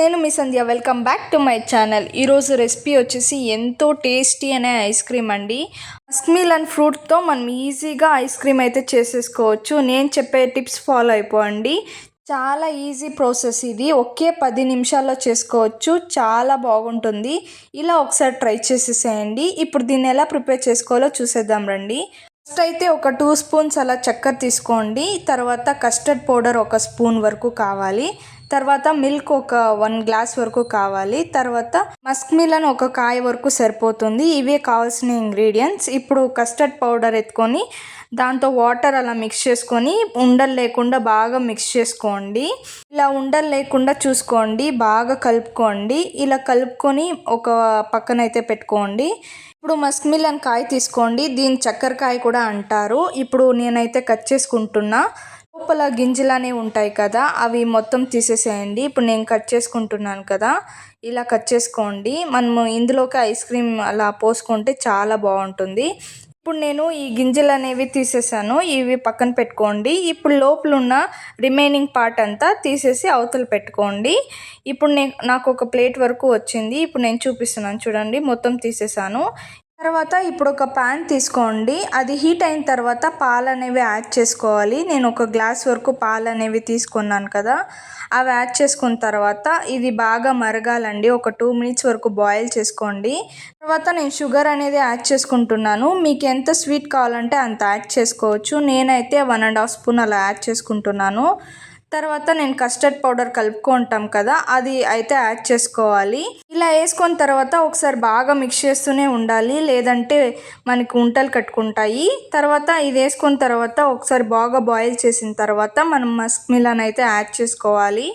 నేను మీ Sandhya. Welcome back to my channel ఈరోజు recipe వచ్చేసి ఎంతో టేస్టీ అనే ఐస్ క్రీమ్ అండి. మస్క్ అండ్ ఫ్రూట్తో మనం ఈజీగా ఐస్ క్రీమ్ అయితే చేసేసుకోవచ్చు. నేను చెప్పే టిప్స్ ఫాలో అయిపోండి. చాలా ఈజీ ప్రాసెస్ ఇది. ఒకే పది నిమిషాల్లో చేసుకోవచ్చు. చాలా బాగుంటుంది. ఇలా ఒకసారి ట్రై చేసేసేయండి. ఇప్పుడు దీన్ని ఎలా ప్రిపేర్ చేసుకోవాలో చూసేద్దాం రండి. ఫస్ట్ అయితే ఒక టూ స్పూన్స్ అలా చక్కెర తీసుకోండి. తర్వాత కస్టర్డ్ పౌడర్ ఒక స్పూన్ వరకు కావాలి. తర్వాత మిల్క్ ఒక వన్ గ్లాస్ వరకు కావాలి. తర్వాత మస్క్ మిలన్ ఒక కాయ వరకు సరిపోతుంది. ఇవే కావాల్సిన ఇంగ్రీడియంట్స్. ఇప్పుడు కస్టర్డ్ పౌడర్ ఎత్తుకొని దాంతో వాటర్ అలా మిక్స్ చేసుకొని ఉండలు లేకుండా బాగా మిక్స్ చేసుకోండి. ఇలా ఉండలు లేకుండా చూసుకోండి బాగా కలుపుకోండి. ఇలా కలుపుకొని ఒక పక్కన అయితే పెట్టుకోండి. ఇప్పుడు మస్క్ మిలన్ కాయ తీసుకోండి. దీని చక్కెరకాయ కూడా అంటారు. ఇప్పుడు నేనైతే కట్ చేసుకుంటున్నా. లోపల గింజలు ఉంటాయి కదా అవి మొత్తం తీసేసేయండి. ఇప్పుడు నేను కట్ చేసుకుంటున్నాను కదా ఇలా కట్ చేసుకోండి. మనము ఇందులోకి ఐస్ క్రీమ్ అలా పోసుకుంటే చాలా బాగుంటుంది. ఇప్పుడు నేను ఈ గింజలు అనేవి తీసేసాను. ఇవి పక్కన పెట్టుకోండి. ఇప్పుడు లోపల ఉన్న రిమైనింగ్ పార్ట్ అంతా తీసేసి అవతల పెట్టుకోండి. ఇప్పుడు నేను నాకు ఒక ప్లేట్ వరకు వచ్చింది. ఇప్పుడు నేను చూపిస్తున్నాను. చూడండి మొత్తం తీసేసాను. తర్వాత ఇప్పుడు ఒక ప్యాన్ తీసుకోండి. అది హీట్ అయిన తర్వాత పాలు అనేవి యాడ్ చేసుకోవాలి. నేను ఒక గ్లాస్ వరకు పాలు అనేవి తీసుకున్నాను కదా. అవి యాడ్ చేసుకున్న తర్వాత ఇది బాగా మరగాలండి. ఒక టూ మినిట్స్ వరకు బాయిల్ చేసుకోండి. తర్వాత నేను షుగర్ అనేది యాడ్ చేసుకుంటున్నాను. మీకు ఎంత స్వీట్ కావాలంటే అంత యాడ్ చేసుకోవచ్చు. నేనైతే వన్ అండ్ హాఫ్ స్పూన్ అలా యాడ్ చేసుకుంటున్నాను. తర్వాత నేను కస్టర్డ్ పౌడర్ కలుపుకుంటాం కదా అది అయితే యాడ్ చేసుకోవాలి. ఇలా వేసుకున్న తర్వాత ఒకసారి బాగా మిక్స్ చేస్తూనే ఉండాలి. లేదంటే మనకి ఉంటలు కట్టుకుంటాయి. తర్వాత ఇది వేసుకున్న తర్వాత ఒకసారి బాగా బాయిల్ చేసిన తర్వాత మనం మస్క్ మిలన్ అయితే యాడ్ చేసుకోవాలి.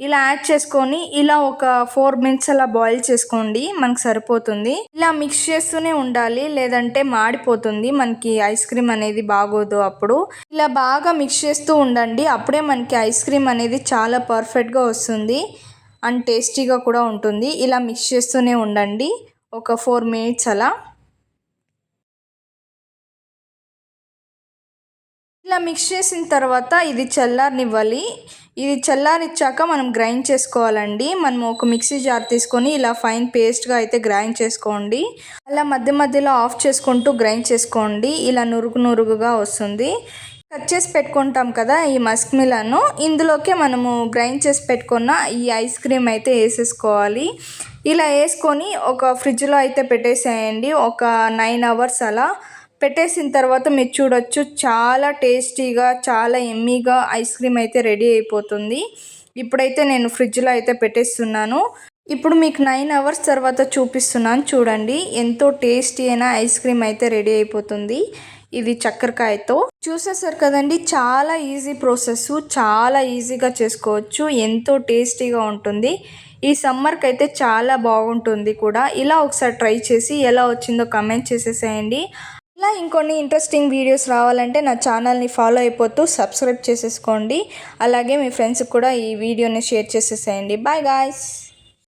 ఇలా యాడ్ చేసుకొని ఇలా ఒక ఫోర్ మినిట్స్ అలా బాయిల్ చేసుకోండి మనకు సరిపోతుంది. ఇలా మిక్స్ చేస్తూనే ఉండాలి లేదంటే మాడిపోతుంది. మనకి ఐస్ క్రీమ్ అనేది బాగోదు అప్పుడు. ఇలా బాగా మిక్స్ చేస్తూ ఉండండి అప్పుడే మనకి ఐస్ క్రీమ్ అనేది చాలా పర్ఫెక్ట్గా వస్తుంది అండ్ టేస్టీగా కూడా ఉంటుంది. ఇలా మిక్స్ చేస్తూనే ఉండండి ఒక ఫోర్ మినిట్స్ అలా. ఇలా మిక్స్ చేసిన తర్వాత ఇది చల్లారనివ్వాలి. ఇది చల్లారిచ్చాక మనం గ్రైండ్ చేసుకోవాలండి. మనం ఒక మిక్సీ జార్ తీసుకొని ఇలా ఫైన్ పేస్ట్గా అయితే గ్రైండ్ చేసుకోండి. అలా మధ్య మధ్యలో ఆఫ్ చేసుకుంటూ గ్రైండ్ చేసుకోండి. ఇలా నురుగు నురుగుగా వస్తుంది. కట్ చేసి పెట్టుకుంటాం కదా ఈ మస్క్ మిలను ఇందులోకే మనము గ్రైండ్ చేసి పెట్టుకున్న ఈ ఐస్ క్రీమ్ అయితే వేసేసుకోవాలి. ఇలా వేసుకొని ఒక ఫ్రిడ్జ్లో అయితే పెట్టేసేయండి. ఒక నైన్ అవర్స్ అలా. పెట్టేసిన తర్వాత మీరు చూడొచ్చు చాలా టేస్టీగా చాలా ఎమ్మీగా ఐస్ క్రీమ్ అయితే రెడీ అయిపోతుంది. ఇప్పుడైతే నేను ఫ్రిడ్జ్లో అయితే పెట్టేస్తున్నాను. ఇప్పుడు మీకు నైన్ అవర్స్ తర్వాత చూపిస్తున్నాను చూడండి. ఎంతో టేస్టీ అయిన ఐస్ క్రీమ్ అయితే రెడీ అయిపోతుంది. ఇది చక్కెరకాయతో. చూసేసారు కదండి చాలా ఈజీ ప్రాసెస్ చాలా ఈజీగా చేసుకోవచ్చు. ఎంతో టేస్టీగా ఉంటుంది. ఈ సమ్మర్కి అయితే చాలా బాగుంటుంది కూడా. ఇలా ఒకసారి ట్రై చేసి ఎలా వచ్చిందో కమెంట్ చేసేసేయండి. ఇలా ఇంకొన్ని ఇంట్రెస్టింగ్ వీడియోస్ రావాలంటే నా ఛానల్ని ఫాలో అయిపోతూ సబ్స్క్రైబ్ చేసేసుకోండి. అలాగే మీ ఫ్రెండ్స్కి కూడా ఈ వీడియోని షేర్ చేసేసేయండి. Bye guys